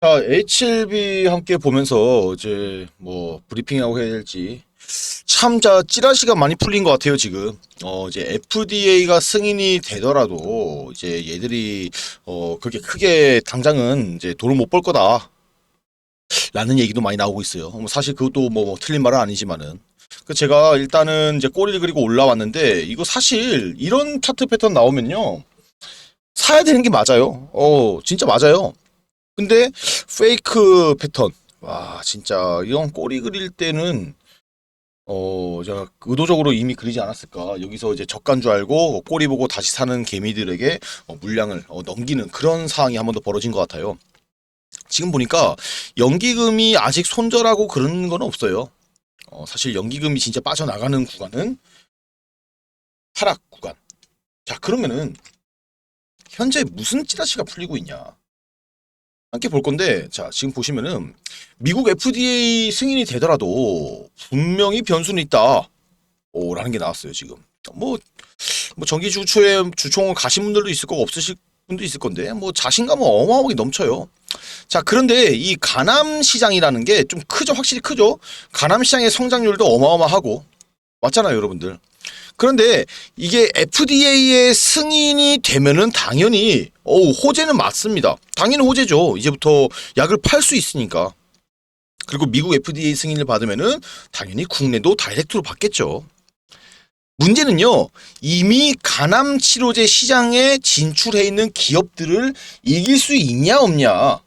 자, HLB 함께 보면서 이제 뭐 브리핑하고 해야 될지 참 자 찌라시가 많이 풀린 것 같아요 지금. 어 이제 FDA가 승인이 되더라도 이제 얘들이 어 그렇게 크게 당장은 이제 돈을 못 벌 거다. 라는 얘기도 많이 나오고 있어요. 뭐 사실 그것도 뭐 틀린 말은 아니지만은. 그 제가 일단은 이제 꼬리를 그리고 올라왔는데 이거 사실 이런 차트 패턴 나오면요. 사야 되는 게 맞아요. 어, 진짜 맞아요. 근데 페이크 패턴. 와, 진짜 이런 꼬리 그릴 때는 어, 제가 의도적으로 이미 그리지 않았을까. 여기서 이제 적간 줄 알고 꼬리 보고 다시 사는 개미들에게 어, 물량을 어, 넘기는 그런 상황이 한 번 더 벌어진 것 같아요. 지금 보니까 연기금이 아직 손절하고 그런 건 없어요. 어, 사실 연기금이 진짜 빠져나가는 구간은 하락 구간. 자, 그러면은 현재 무슨 찌라시가 풀리고 있냐? 함께 볼 건데, 자, 지금 보시면은 미국 FDA 승인이 되더라도 분명히 변수는 있다. 오, 라는 게 나왔어요, 지금. 뭐, 뭐 전기 주초에 주총을 가신 분들도 있을 거고 없으실 분도 있을 건데, 뭐 자신감은 어마어마하게 넘쳐요. 자, 그런데 이 가남 시장이라는 게 좀 크죠? 확실히 크죠? 가남 시장의 성장률도 어마어마하고, 맞잖아요, 여러분들. 그런데 이게 FDA의 승인이 되면은 당연히 어우 호재는 맞습니다. 당연히 호재죠. 이제부터 약을 팔 수 있으니까. 그리고 미국 FDA 승인을 받으면은 당연히 국내도 다이렉트로 받겠죠. 문제는요. 이미 간암 치료제 시장에 진출해 있는 기업들을 이길 수 있냐 없냐.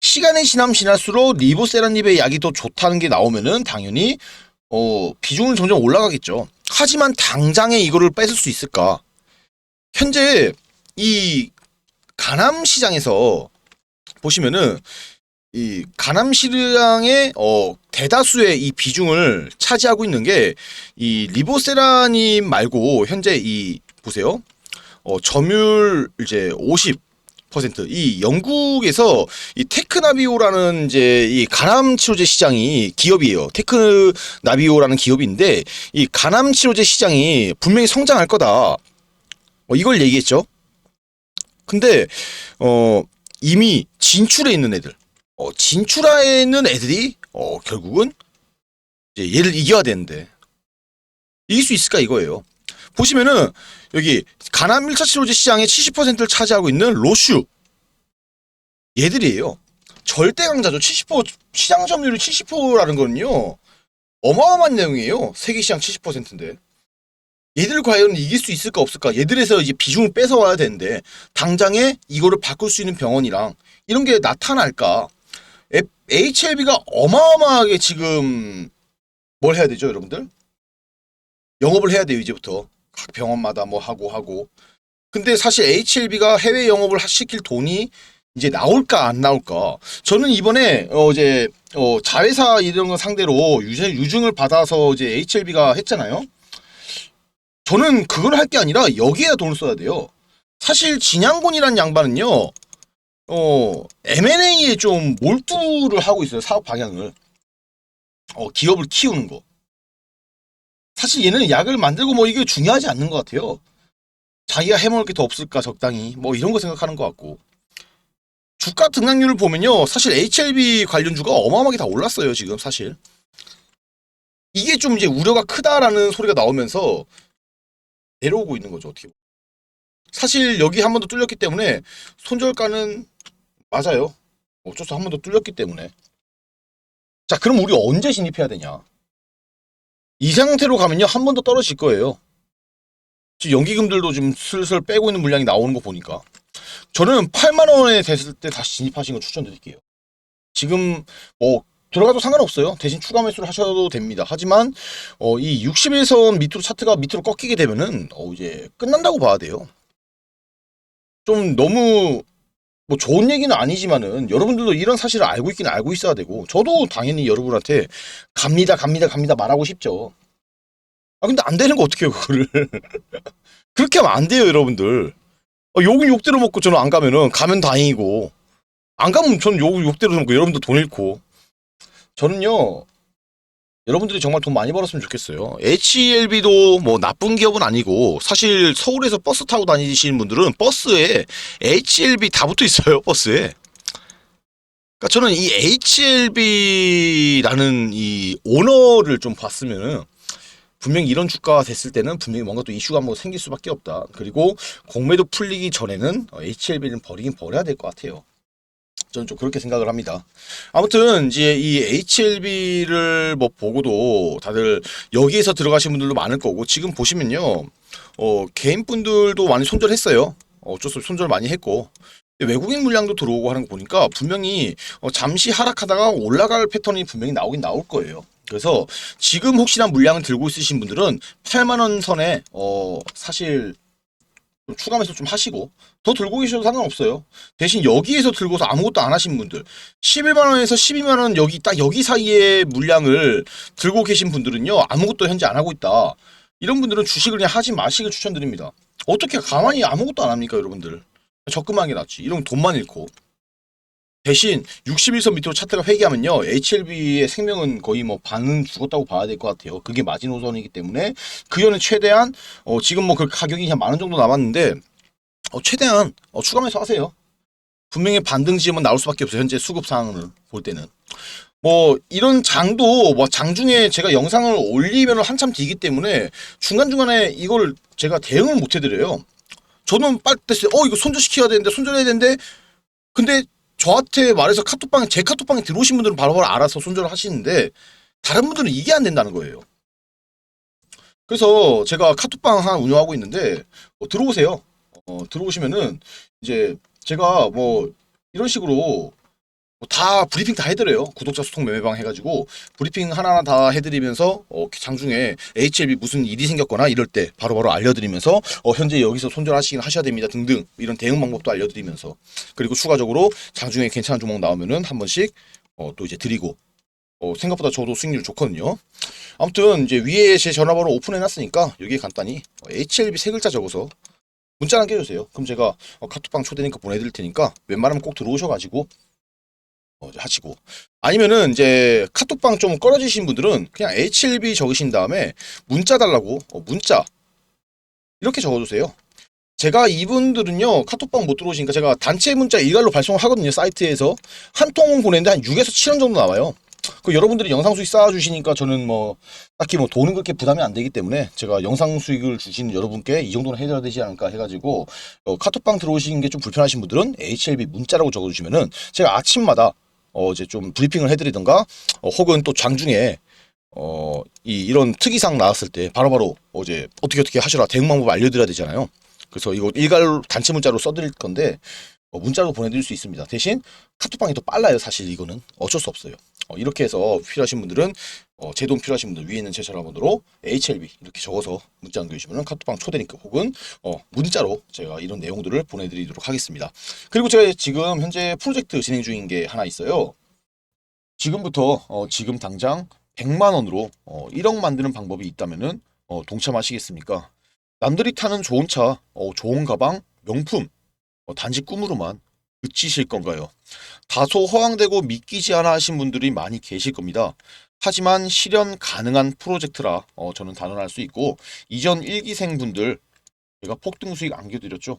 시간이 지나면 지날수록 리보세라닙의 약이 더 좋다는 게 나오면은 당연히 어, 비중은 점점 올라가겠죠. 하지만 당장에 이거를 뺏을 수 있을까? 현재 이 가남 시장에서 보시면은 이 가남 시장의 어, 대다수의 이 비중을 차지하고 있는 게 이 리보세라님 말고 현재 이 보세요. 어, 점유율 이제 50 이 영국에서 이 테크나비오라는 이제 이 간암 치료제 시장이 기업이에요. 테크나비오라는 기업인데 이 간암 치료제 시장이 분명히 성장할 거다. 어, 이걸 얘기했죠. 근데 어 이미 진출해 있는 애들, 어, 진출해 있는 애들이 어 결국은 이제 얘를 이겨야 되는데 이길 수 있을까 이거예요. 보시면은 여기 1차 치료제 시장의 70%를 차지하고 있는 로슈 얘들이에요. 절대 강자죠. 70% 시장 점유율이 70%라는 거는요. 어마어마한 내용이에요. 세계 시장 70%인데. 얘들 과연 이길 수 있을까 없을까? 얘들에서 이제 비중을 뺏어와야 되는데 당장에 이거를 바꿀 수 있는 병원이랑 이런 게 나타날까? HLB가 어마어마하게 지금 뭘 해야 되죠, 여러분들? 영업을 해야 돼요, 이제부터. 각 병원마다 뭐 하고 하고. 근데 사실 HLB가 해외 영업을 하- 시킬 돈이 이제 나올까 안 나올까. 저는 이번에 어 이제 어 자회사 이런 거 상대로 유증 유증을 받아서 이제 HLB가 했잖아요. 저는 그걸 할 게 아니라 여기에다 돈을 써야 돼요. 사실 진양곤이란 양반은요. 어 M&A에 좀 몰두를 하고 있어요. 사업 방향을. 어 기업을 키우는 거. 사실 얘는 약을 만들고 뭐 이게 중요하지 않는 것 같아요. 자기가 해먹을 게 더 없을까 적당히. 뭐 이런 거 생각하는 것 같고. 주가 등락률을 보면요 사실 HLB 관련주가 어마어마하게 다 올랐어요 지금 사실. 이게 좀 이제 우려가 크다라는 소리가 나오면서 내려오고 있는 거죠 어떻게. 사실 여기 한 번 더 뚫렸기 때문에 손절가는 맞아요. 어쩔 수 한 번 더 뚫렸기 때문에. 자 그럼 우리 언제 진입해야 되냐 이 상태로 가면요 한 번 더 떨어질 거예요. 지금 연기금들도 지금 슬슬 빼고 있는 물량이 나오는 거 보니까 저는 8만 원에 됐을 때 다시 진입하시는 거 추천드릴게요. 지금 뭐 들어가도 상관없어요. 대신 추가 매수를 하셔도 됩니다. 하지만 어, 이 60일선 밑으로 차트가 밑으로 꺾이게 되면은 어, 이제 끝난다고 봐야 돼요. 좀 너무 뭐 좋은 얘기는 아니지만은 여러분들도 이런 사실을 알고 있긴 알고 있어야 되고 저도 당연히 여러분한테 갑니다 갑니다 갑니다 말하고 싶죠. 아 근데 안 되는 거 어떻게 해요 그거를 그렇게 하면 안 돼요 여러분들. 어, 욕은 욕대로 먹고 저는 안 가면은 가면 다행이고 안 가면 저는 욕 욕대로 먹고 여러분들 돈 잃고 저는요 여러분들이 정말 돈 많이 벌었으면 좋겠어요. HLB도 뭐 나쁜 기업은 아니고 사실 서울에서 버스 타고 다니시는 분들은 버스에 HLB 다 붙어 있어요 버스에. 그러니까 저는 이 HLB라는 이 오너를 좀 봤으면은 분명히 이런 주가가 됐을 때는 분명히 뭔가 또 이슈가 뭐 생길 수밖에 없다. 그리고 공매도 풀리기 전에는 HLB는 버리긴 버려야 될 것 같아요. 저는 좀 그렇게 생각을 합니다. 아무튼 이제 이 HLB를 뭐 보고도 다들 여기에서 들어가신 분들도 많을 거고 지금 보시면요. 어, 개인 분들도 많이 손절했어요. 어쩔 수 없이 손절 많이 했고 외국인 물량도 들어오고 하는 거 보니까 분명히 어, 잠시 하락하다가 올라갈 패턴이 분명히 나오긴 나올 거예요. 그래서 지금 혹시나 물량을 들고 있으신 분들은 8만 원 선에 어 사실 좀 추가 매수 좀 하시고 더 들고 계셔도 상관없어요. 대신 여기에서 들고서 아무것도 안 하신 분들 11만 원에서 12만 원 여기 딱 여기 사이에 물량을 들고 계신 분들은요 아무것도 현재 안 하고 있다. 이런 분들은 주식을 그냥 하지 마시길 추천드립니다. 어떻게 가만히 아무것도 안 합니까 여러분들? 적금하는 게 낫지. 이러면 돈만 잃고. 대신 61선 밑으로 차트가 회귀하면요. HLB의 생명은 거의 뭐 반은 죽었다고 봐야 될 것 같아요. 그게 마지노선이기 때문에 그 연은 최대한 어 지금 뭐 그 가격이 한 만 원 정도 남았는데 어 최대한 어 추가 매수 하세요. 분명히 반등 지으면 나올 수밖에 없어요. 현재 수급 상황을 볼 때는. 뭐 이런 장도 뭐 장중에 제가 영상을 올리면 한참 뒤기 때문에 중간중간에 이걸 제가 대응을 못 해드려요. 저는 빨리 됐어요. 어 이거 손절시켜야 되는데 손절해야 되는데 근데 저한테 말해서 카톡방에 제 카톡방에 들어오신 분들은 바로바로 알아서 손절을 하시는데 다른 분들은 이게 안 된다는 거예요. 그래서 제가 카톡방 하나 운영하고 있는데 어, 들어오세요. 어, 들어오시면은 이제 제가 뭐 이런 식으로 뭐 다 브리핑 다 해드려요. 구독자 소통 매매방 해가지고 브리핑 하나하나 다 해드리면서 어, 장중에 HLB 무슨 일이 생겼거나 이럴 때 바로 바로 알려드리면서 어, 현재 여기서 손절하시긴 하셔야 됩니다 등등 이런 대응 방법도 알려드리면서 그리고 추가적으로 장중에 괜찮은 종목 나오면은 한 번씩 어, 또 이제 드리고 어, 생각보다 저도 수익률 좋거든요. 아무튼 이제 위에 제 전화번호 오픈해놨으니까 여기에 간단히 어, HLB 세 글자 적어서 문자 남겨주세요. 그럼 제가 어, 카톡방 초대니까 보내드릴 테니까 웬만하면 꼭 들어오셔가지고 어, 하시고 아니면은 이제 카톡방 좀 꺼려지신 분들은 그냥 HLB 적으신 다음에 문자 달라고 어, 문자 이렇게 적어주세요. 제가 이분들은요 카톡방 못 들어오시니까 제가 단체 문자 일괄로 발송을 하거든요 사이트에서 한 통은 보내는데 한 6에서 7원 정도 나와요. 그 여러분들이 영상 수익 쌓아주시니까 저는 뭐 딱히 뭐 돈은 그렇게 부담이 안 되기 때문에 제가 영상 수익을 주신 여러분께 이 정도는 해줘야 되지 않을까 해가지고 어, 카톡방 들어오시는 게 좀 불편하신 분들은 HLB 문자라고 적어주시면은 제가 아침마다 어 이제 좀 브리핑을 해드리던가 어, 혹은 또 장중에 어 이 이런 특이사항 나왔을 때 바로바로 어제 어떻게 어떻게 하시라 대응 방법 알려드려야 되잖아요. 그래서 이거 일괄 단체 문자로 써드릴 건데 어, 문자로 보내드릴 수 있습니다. 대신 카톡방이 더 빨라요. 사실 이거는 어쩔 수 없어요. 어, 이렇게 해서 필요하신 분들은 어, 제돈 필요하신 분들 위에 있는 제 전화번호로 HLB 이렇게 적어서 문자 남겨주시면 카톡방 초대니까 혹은 어, 문자로 제가 이런 내용들을 보내드리도록 하겠습니다. 그리고 제가 지금 현재 프로젝트 진행 중인 게 하나 있어요. 지금부터 어, 지금 당장 100만 원으로 어, 1억 만드는 방법이 있다면은 어, 동참하시겠습니까? 남들이 타는 좋은 차, 어, 좋은 가방, 명품 어, 단지 꿈으로만 그치실 건가요? 다소 허황되고 믿기지 않아 하신 분들이 많이 계실 겁니다. 하지만 실현 가능한 프로젝트라 어, 저는 단언할 수 있고 이전 1기생 분들 제가 폭등 수익 안겨드렸죠.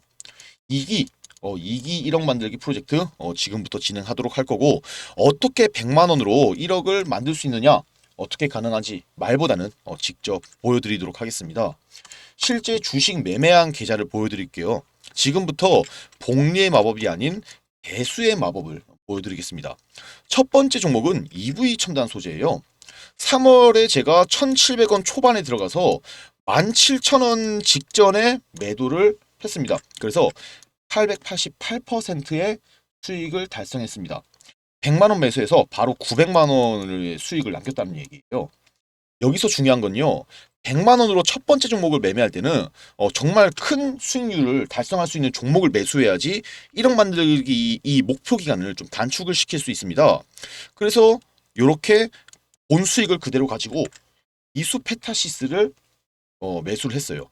2기 어, 2기 1억 만들기 프로젝트 어, 지금부터 진행하도록 할 거고 어떻게 100만 원으로 1억을 만들 수 있느냐 어떻게 가능한지 말보다는 어, 직접 보여드리도록 하겠습니다. 실제 주식 매매한 계좌를 보여드릴게요. 지금부터 복리의 마법이 아닌 배수의 마법을 보여드리겠습니다. 첫 번째 종목은 EV 첨단 소재예요. 3월에 제가 1,700원 초반에 들어가서 17,000원 직전에 매도를 했습니다. 그래서 888%의 수익을 달성했습니다. 100만 원 매수해서 바로 900만 원의 수익을 남겼다는 얘기예요. 여기서 중요한 건요. 100만 원으로 첫 번째 종목을 매매할 때는 어, 정말 큰 수익률을 달성할 수 있는 종목을 매수해야지 1억 만들기 이 목표 기간을 좀 단축을 시킬 수 있습니다. 그래서 이렇게 본 수익을 그대로 가지고 이수 페타시스를 어, 매수를 했어요.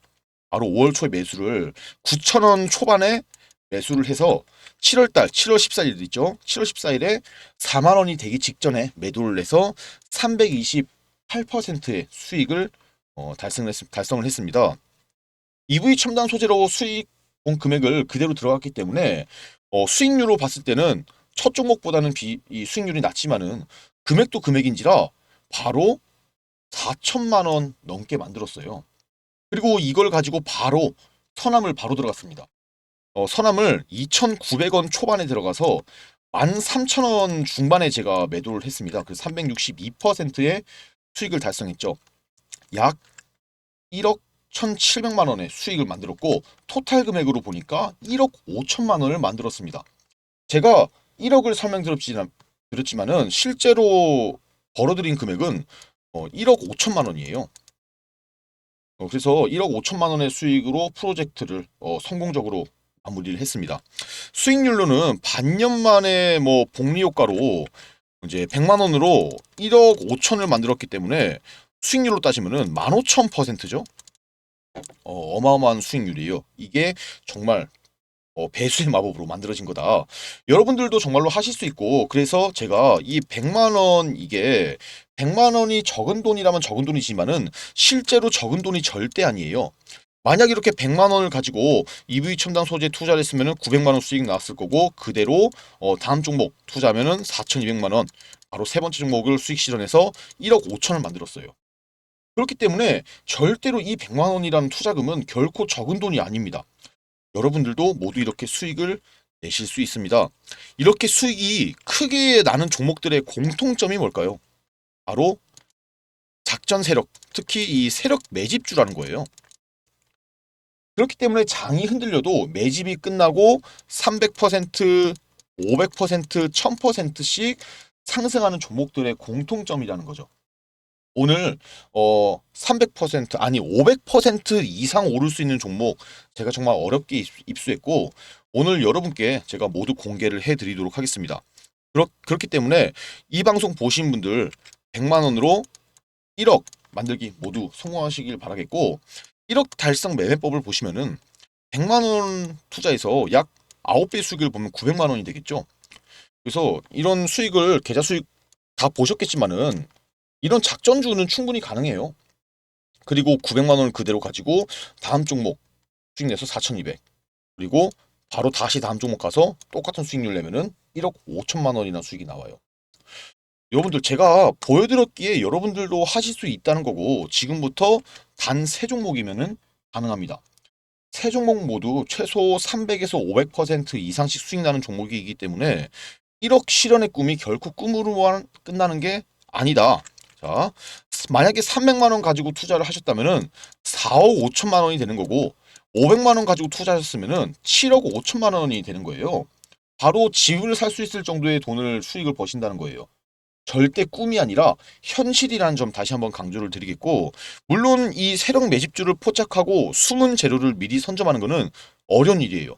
바로 5월 초에 매수를 9,000원 초반에 매수를 해서 7월 달 7월 14일 있죠. 7월 14일에 4만 원이 되기 직전에 매도를 해서 328%의 수익을 어, 달성을, 했, 달성을 했습니다. EV 첨단 소재로 수익 본 금액을 그대로 들어갔기 때문에 어, 수익률로 봤을 때는 첫 종목보다는 비, 이 수익률이 낮지만은 금액도 금액인지라 바로 4천만 원 넘게 만들었어요. 그리고 이걸 가지고 바로 선암을 바로 들어갔습니다. 어, 선암을 2,900원 초반에 들어가서 13,000원 중반에 제가 매도를 했습니다. 그 362%의 수익을 달성했죠. 약 1억 1,700만 원의 수익을 만들었고 토탈 금액으로 보니까 1억 5천만 원을 만들었습니다. 제가 1억을 설명드렸지만 드렸지만은 실제로 벌어들인 금액은 어, 1억 5천만 원이에요. 어, 그래서 1억 5천만 원의 수익으로 프로젝트를 어, 성공적으로 마무리를 했습니다. 수익률로는 반년 만에 뭐 복리 효과로 이제 100만 원으로 1억 5천을 만들었기 때문에 수익률로 따지면은 15,000%죠. 어, 어마어마한 수익률이에요. 이게 정말 어, 배수의 마법으로 만들어진 거다. 여러분들도 정말로 하실 수 있고 그래서 제가 이 100만 원 이게 100만 원이 적은 돈이라면 적은 돈이지만은 실제로 적은 돈이 절대 아니에요. 만약 이렇게 100만 원을 가지고 EV 첨단 소재 투자를 했으면은 900만 원 수익 나왔을 거고 그대로 어, 다음 종목 투자하면은 4,200만 원 바로 세 번째 종목을 수익 실현해서 1억 5천을 만들었어요. 그렇기 때문에 절대로 이 100만 원이라는 투자금은 결코 적은 돈이 아닙니다. 여러분들도 모두 이렇게 수익을 내실 수 있습니다. 이렇게 수익이 크게 나는 종목들의 공통점이 뭘까요? 바로 작전 세력, 특히 이 세력 매집주라는 거예요. 그렇기 때문에 장이 흔들려도 매집이 끝나고 300%, 500%, 1000%씩 상승하는 종목들의 공통점이라는 거죠. 오늘 어 300% 아니 500% 이상 오를 수 있는 종목 제가 정말 어렵게 입- 입수했고 오늘 여러분께 제가 모두 공개를 해드리도록 하겠습니다. 그렇, 그렇기 때문에 이 방송 보신 분들 100만 원으로 1억 만들기 모두 성공하시길 바라겠고 1억 달성 매매법을 보시면은 100만 원 투자해서 약 9배 수익을 보면 900만 원이 되겠죠. 그래서 이런 수익을 계좌 수익 다 보셨겠지만은 이런 작전주는 충분히 가능해요. 그리고 900만 원을 그대로 가지고 다음 종목 수익 내서 4,200. 그리고 바로 다시 다음 종목 가서 똑같은 수익률 내면은 1억 5천만 원이나 수익이 나와요. 여러분들 제가 보여드렸기에 여러분들도 하실 수 있다는 거고 지금부터 단 세 종목이면은 가능합니다. 세 종목 모두 최소 300에서 500% 이상씩 수익 나는 종목이기 때문에 1억 실현의 꿈이 결코 꿈으로만 끝나는 게 아니다. 자, 만약에 300만 원 가지고 투자를 하셨다면은 4억 5천만 원이 되는 거고 500만 원 가지고 투자하셨으면은 7억 5천만 원이 되는 거예요. 바로 집을 살 수 있을 정도의 돈을 수익을 버신다는 거예요. 절대 꿈이 아니라 현실이라는 점 다시 한번 강조를 드리겠고 물론 이 세력 매집주를 포착하고 숨은 재료를 미리 선점하는 것은 어려운 일이에요.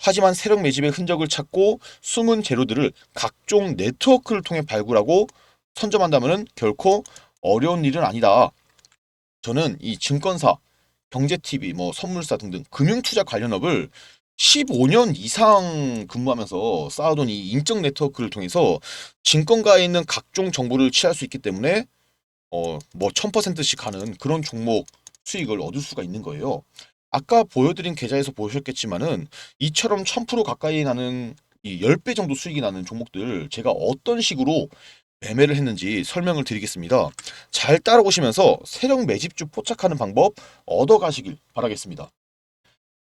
하지만 세력 매집의 흔적을 찾고 숨은 재료들을 각종 네트워크를 통해 발굴하고 선점한다면 결코 어려운 일은 아니다. 저는 이 증권사, 경제TV, 뭐 선물사 등등 금융투자 관련업을 15년 이상 근무하면서 쌓아둔 이 인적 네트워크를 통해서 증권가에 있는 각종 정보를 취할 수 있기 때문에 어 뭐 1000%씩 하는 그런 종목 수익을 얻을 수가 있는 거예요. 아까 보여드린 계좌에서 보셨겠지만은 이처럼 1000% 가까이 나는 이 10배 정도 수익이 나는 종목들 제가 어떤 식으로 매매를 했는지 설명을 드리겠습니다. 잘 따라오시면서 세력 매집주 포착하는 방법 얻어가시길 바라겠습니다.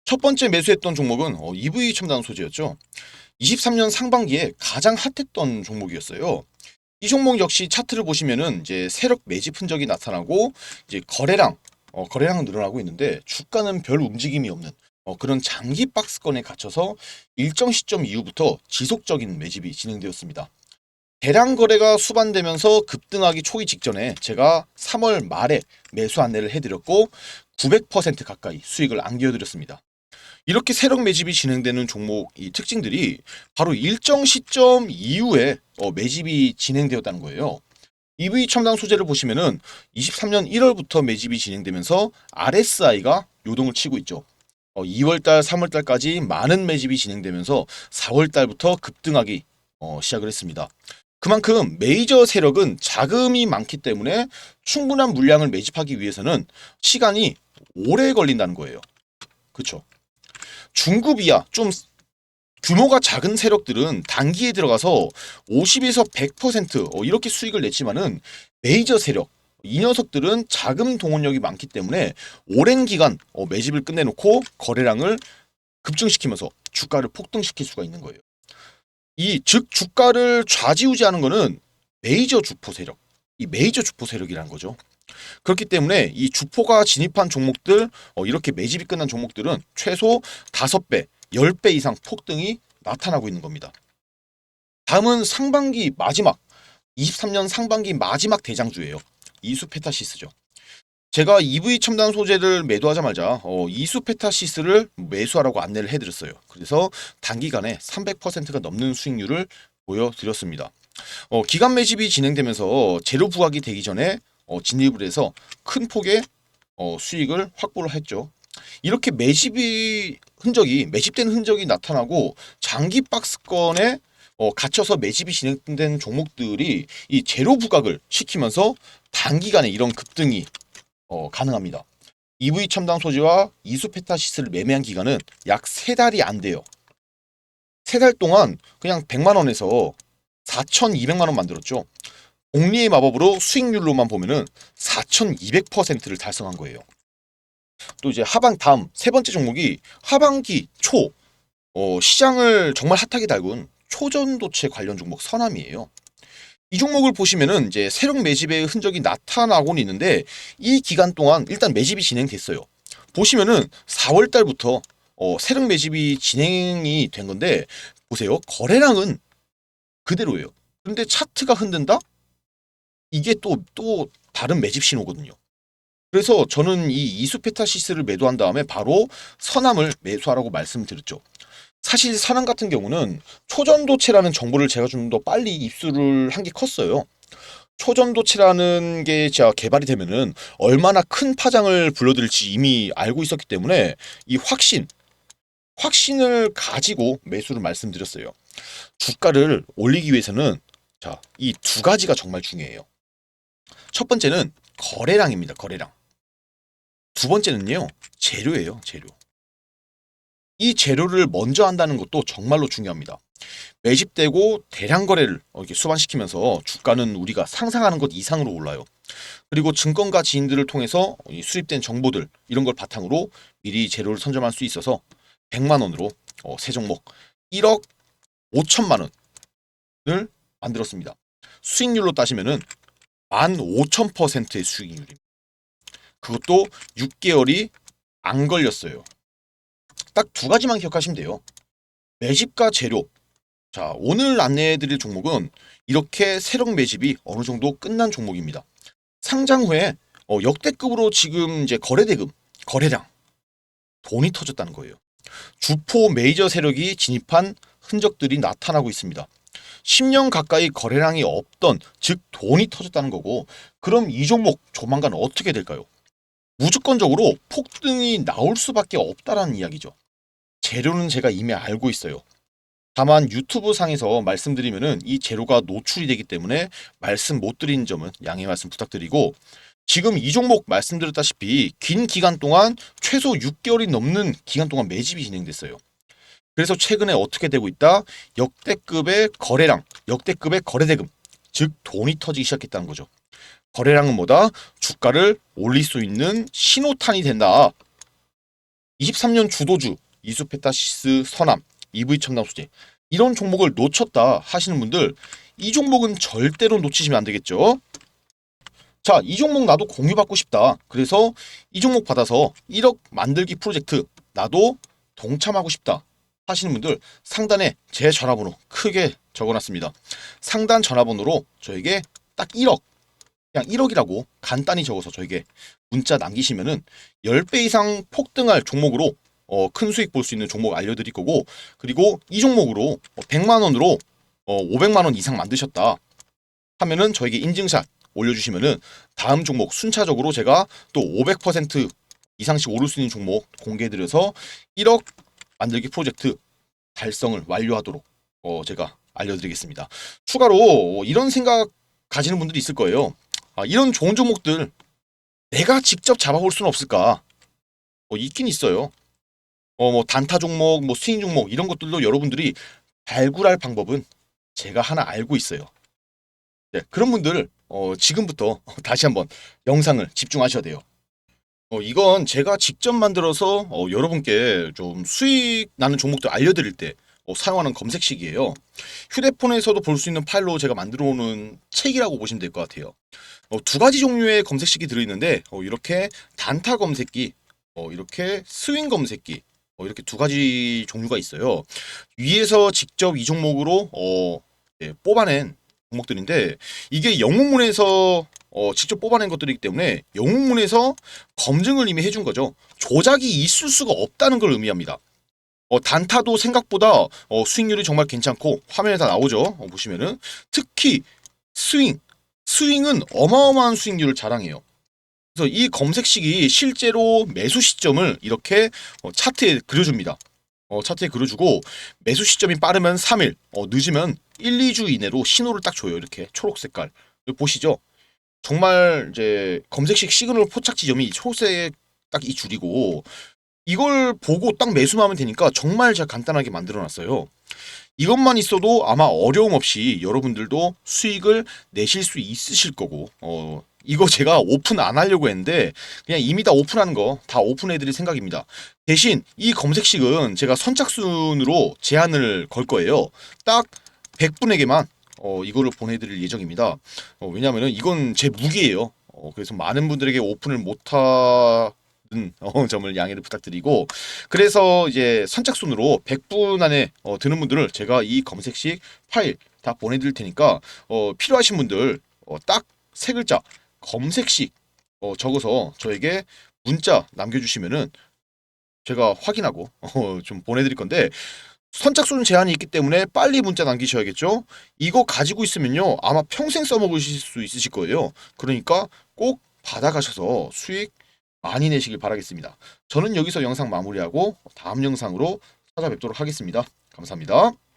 첫 번째 매수했던 종목은 어, EV 첨단 소재였죠. 23년 상반기에 가장 핫했던 종목이었어요. 이 종목 역시 차트를 보시면은 이제 세력 매집 흔적이 나타나고 이제 거래량 어, 거래량은 늘어나고 있는데 주가는 별 움직임이 없는 어, 그런 장기 박스권에 갇혀서 일정 시점 이후부터 지속적인 매집이 진행되었습니다. 대량 거래가 수반되면서 급등하기 초기 직전에 제가 3월 말에 매수 안내를 해드렸고 900% 가까이 수익을 안겨드렸습니다. 이렇게 세력 매집이 진행되는 종목 이 특징들이 바로 일정 시점 이후에 어, 매집이 진행되었다는 거예요. EV 첨단 소재를 보시면은 23년 1월부터 매집이 진행되면서 RSI가 요동을 치고 있죠. 어, 2월달, 3월달까지 많은 매집이 진행되면서 4월달부터 급등하기 어, 시작을 했습니다. 그만큼 메이저 세력은 자금이 많기 때문에 충분한 물량을 매집하기 위해서는 시간이 오래 걸린다는 거예요. 그렇죠? 중급이야 좀 규모가 작은 세력들은 단기에 들어가서 50에서 100% 어, 이렇게 수익을 냈지만은 메이저 세력 이 녀석들은 자금 동원력이 많기 때문에 오랜 기간 어, 매집을 끝내놓고 거래량을 급증시키면서 주가를 폭등시킬 수가 있는 거예요. 이 즉 주가를 좌지우지하는 거는 메이저 주포 세력, 이 메이저 주포 세력이라는 거죠. 그렇기 때문에 이 주포가 진입한 종목들 어, 이렇게 매집이 끝난 종목들은 최소 5배, 10배 이상 폭등이 나타나고 있는 겁니다. 다음은 상반기 마지막 23년 상반기 마지막 대장주예요. 이수페타시스죠. 제가 EV 첨단 소재를 매도하자마자 어, 이수페타시스를 매수하라고 안내를 해드렸어요. 그래서 단기간에 300%가 넘는 수익률을 보여드렸습니다. 어, 기간 매집이 진행되면서 재료 부각이 되기 전에 어, 진입을 해서 큰 폭의 어, 수익을 확보를 했죠. 이렇게 매집이 흔적이 매집된 흔적이 나타나고 장기 박스권에 어, 갇혀서 매집이 진행된 종목들이 이 재료 부각을 시키면서 단기간에 이런 급등이 어, 가능합니다. EV 첨단 소재와 이수 페타시스를 매매한 기간은 약세 달이 안 돼요. 세달 동안 그냥 100만 원에서 4,200만 원 만들었죠. 복리의 마법으로 수익률로만 보면은 4,200%를 달성한 거예요. 또 이제 하반 다음 세 번째 종목이 하반기 초 어, 시장을 정말 핫하게 달군 초전도체 관련 종목 선암이에요. 이 종목을 보시면은 이제 세력 매집의 흔적이 나타나고는 있는데 이 기간 동안 일단 매집이 진행됐어요. 보시면은 4월 달부터 어, 세력 매집이 진행이 된 건데 보세요. 거래량은 그대로예요. 근데 차트가 흔든다? 이게 또또 다른 매집 신호거든요. 그래서 저는 이 이수페타시스를 매도한 다음에 바로 선암을 매수하라고 말씀드렸죠. 사실 선암 같은 경우는 초전도체라는 정보를 제가 좀 더 빨리 입수를 한 게 컸어요. 초전도체라는 게 제가 개발이 되면은 얼마나 큰 파장을 불러들일지 이미 알고 있었기 때문에 이 확신, 확신을 가지고 매수를 말씀드렸어요. 주가를 올리기 위해서는 자, 이 두 가지가 정말 중요해요. 첫 번째는 거래량입니다. 거래량. 두 번째는요. 재료예요. 재료. 이 재료를 먼저 한다는 것도 정말로 중요합니다. 매집되고 대량 거래를 어, 이렇게 수반시키면서 주가는 우리가 상상하는 것 이상으로 올라요. 그리고 증권가 지인들을 통해서 이 수립된 정보들 이런 걸 바탕으로 미리 재료를 선점할 수 있어서 100만 원으로 어, 세 종목 1억 5천만 원을 만들었습니다. 수익률로 따지면은 15,000%의 수익률입니다. 그것도 6개월이 안 걸렸어요. 딱 두 가지만 기억하시면 돼요. 매집과 재료. 자, 오늘 안내해드릴 종목은 이렇게 세력 매집이 어느 정도 끝난 종목입니다. 상장 후에 어, 역대급으로 지금 이제 거래대금, 거래량, 돈이 터졌다는 거예요. 주포 메이저 세력이 진입한 흔적들이 나타나고 있습니다. 10년 가까이 거래량이 없던 즉 돈이 터졌다는 거고 그럼 이 종목 조만간 어떻게 될까요? 무조건적으로 폭등이 나올 수밖에 없다라는 이야기죠. 재료는 제가 이미 알고 있어요. 다만 유튜브 상에서 말씀드리면은 이 재료가 노출이 되기 때문에 말씀 못 드린 점은 양해 말씀 부탁드리고 지금 이 종목 말씀드렸다시피 긴 기간 동안 최소 6개월이 넘는 기간 동안 매집이 진행됐어요. 그래서 최근에 어떻게 되고 있다? 역대급의 거래량, 역대급의 거래대금, 즉 돈이 터지기 시작했다는 거죠. 거래량은 뭐다? 주가를 올릴 수 있는 신호탄이 된다. 23년 주도주 이수페타시스 선암, EV 첨단 소재 이런 종목을 놓쳤다 하시는 분들 이 종목은 절대로 놓치시면 안 되겠죠. 자, 이 종목 나도 공유받고 싶다. 그래서 이 종목 받아서 1억 만들기 프로젝트 나도 동참하고 싶다. 하시는 분들 상단에 제 전화번호 크게 적어놨습니다. 상단 전화번호로 저에게 딱 1억 그냥 1억이라고 간단히 적어서 저에게 문자 남기시면은 10배 이상 폭등할 종목으로 어, 큰 수익 볼 수 있는 종목 알려드릴 거고 그리고 이 종목으로 100만 원으로 어, 500만 원 이상 만드셨다 하면은 저에게 인증샷 올려주시면은 다음 종목 순차적으로 제가 또 500% 이상씩 오를 수 있는 종목 공개해드려서 1억 만들기 프로젝트 달성을 완료하도록 어, 제가 알려드리겠습니다. 추가로 이런 생각 가지는 분들이 있을 거예요. 아, 이런 좋은 종목들 내가 직접 잡아볼 수는 없을까? 어, 있긴 있어요. 어 뭐 단타 종목, 뭐 스윙 종목 이런 것들도 여러분들이 발굴할 방법은 제가 하나 알고 있어요. 네, 그런 분들 어 지금부터 다시 한번 영상을 집중하셔야 돼요. 어 이건 제가 직접 만들어서 어 여러분께 좀 수익 나는 종목들 알려드릴 때 어, 사용하는 검색식이에요. 휴대폰에서도 볼 수 있는 파일로 제가 만들어 놓은 책이라고 보시면 될 것 같아요. 어, 두 가지 종류의 검색식이 들어있는데 어, 이렇게 단타 검색기, 어, 이렇게 스윙 검색기, 어, 이렇게 두 가지 종류가 있어요. 위에서 직접 이 종목으로 어, 예, 뽑아낸 종목들인데 이게 영웅문에서 어, 직접 뽑아낸 것들이기 때문에 영웅문에서 검증을 이미 해준 거죠. 조작이 있을 수가 없다는 걸 의미합니다. 어, 단타도 생각보다 어, 수익률이 정말 괜찮고 화면에 다 나오죠. 어, 보시면은 특히 스윙, 스윙은 어마어마한 수익률을 자랑해요. 그래서 이 검색식이 실제로 매수 시점을 이렇게 어, 차트에 그려줍니다. 어, 차트에 그려주고 매수 시점이 빠르면 3일, 어, 늦으면 1, 2주 이내로 신호를 딱 줘요. 이렇게 초록 색깔. 보시죠. 정말 이제 검색식 시그널 포착 지점이 초록색 딱 이 줄이고 이걸 보고 딱 매수만 하면 되니까 정말 잘 간단하게 만들어 놨어요. 이것만 있어도 아마 어려움 없이 여러분들도 수익을 내실 수 있으실 거고, 어, 이거 제가 오픈 안 하려고 했는데, 그냥 이미 다 오픈하는 거 다 오픈해드릴 생각입니다. 대신 이 검색식은 제가 선착순으로 제한을 걸 거예요. 딱 100분에게만 어, 이거를 보내드릴 예정입니다. 어, 왜냐면은 이건 제 무기예요. 어, 그래서 많은 분들에게 오픈을 못하 는 어, 점을 양해를 부탁드리고 그래서 이제 선착순으로 100분 안에 어, 드는 분들을 제가 이 검색식 파일 다 보내드릴 테니까 어, 필요하신 분들 어, 딱 세 글자 검색식 어, 적어서 저에게 문자 남겨주시면은 제가 확인하고 어, 좀 보내드릴 건데 선착순 제한이 있기 때문에 빨리 문자 남기셔야겠죠. 이거 가지고 있으면요 아마 평생 써먹으실 수 있으실 거예요. 그러니까 꼭 받아가셔서 수익 많이 내시길 바라겠습니다. 저는 여기서 영상 마무리하고 다음 영상으로 찾아뵙도록 하겠습니다. 감사합니다.